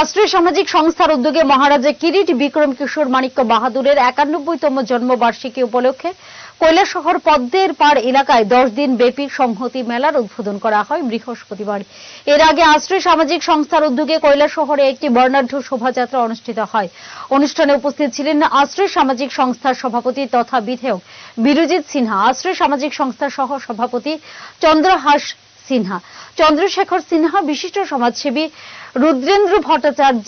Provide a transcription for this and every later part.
আশ্রয় সামাজিক সংস্থার উদ্যোগে মহারাজা কিরিট বিক্রম কিশোর মাণিক্য বাহাদুরের একানব্বইতম জন্মবার্ষিকী উপলক্ষে কৈলাসহর পদ্মের পাড় এলাকায় দশ দিন ব্যাপী সংহতি মেলার উদ্বোধন করা হয় বৃহস্পতিবার। এর আগে আশ্রয় সামাজিক সংস্থার উদ্যোগে কৈলাসহরে একটি বর্ণাঢ্য শোভাযাত্রা অনুষ্ঠিত হয়। অনুষ্ঠানে উপস্থিত ছিলেন আশ্রয় সামাজিক সংস্থার সভাপতি তথা বিধায়ক বিরজিৎ সিনহা, আশ্রয় সামাজিক সংস্থার সহ সভাপতি চন্দ্রহাস সিনহা। চন্দ্রশেখর সিনহা, বিশিষ্ট সমাজসেবী রুদ্রেন্দ্র ভট্টাচার্য,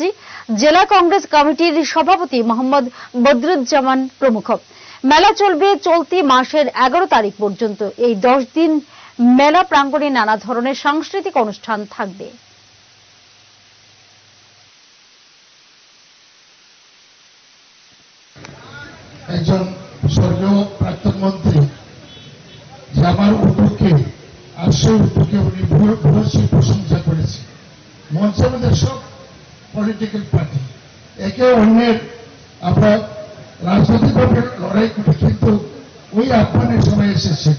জেলা কংগ্রেস কমিটির সভাপতি মোহাম্মদ বদরুজ্জামান প্রমুখ। মেলা চলবে চলতি মাসের এগারো তারিখ পর্যন্ত। এই দশ দিন মেলা প্রাঙ্গণে নানা ধরনের সাংস্কৃতিক অনুষ্ঠান থাকবে। একজন স্বর্গীয় প্রাক্তন মন্ত্রী, যে আমার আশ্রয় উনি ভূয়সী প্রশংসা করেছে। মঞ্চের মধ্যে সব পলিটিক্যাল পার্টি একে অন্যের আমরা রাজনৈতিকভাবে লড়াই করি কিন্তু ওই আহ্বানের সময় এসেছে।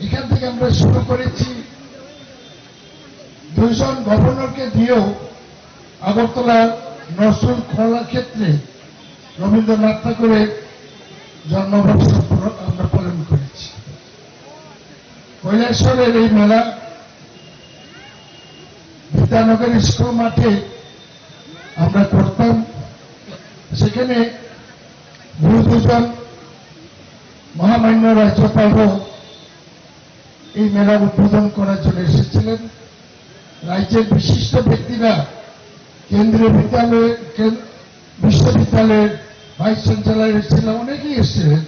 এখান থেকে আমরা শুরু করেছি। দুইজন গভর্নরকে দিয়েও আগরতলা নজরুল খোলার ক্ষেত্রে রবীন্দ্রনাথ ঠাকুরের জন্মবর্ষ পুর- আমরা পালন করেছি কৈলাসরের এই মেলা বিদ্যানগর স্কুল মাঠে আমরা করতাম। সেখানে দু দুজন মহামান্য রাজ্যপালও এই মেলা উদ্বোধন করার জন্য এসেছিলেন। রাজ্যের বিশিষ্ট ব্যক্তিরা কেন্দ্রীয় বিদ্যালয়ের বিশ্ববিদ্যালয়ের ভাইস চ্যান্সেলর এসেছিলেন অনেকেই এসেছিলেন।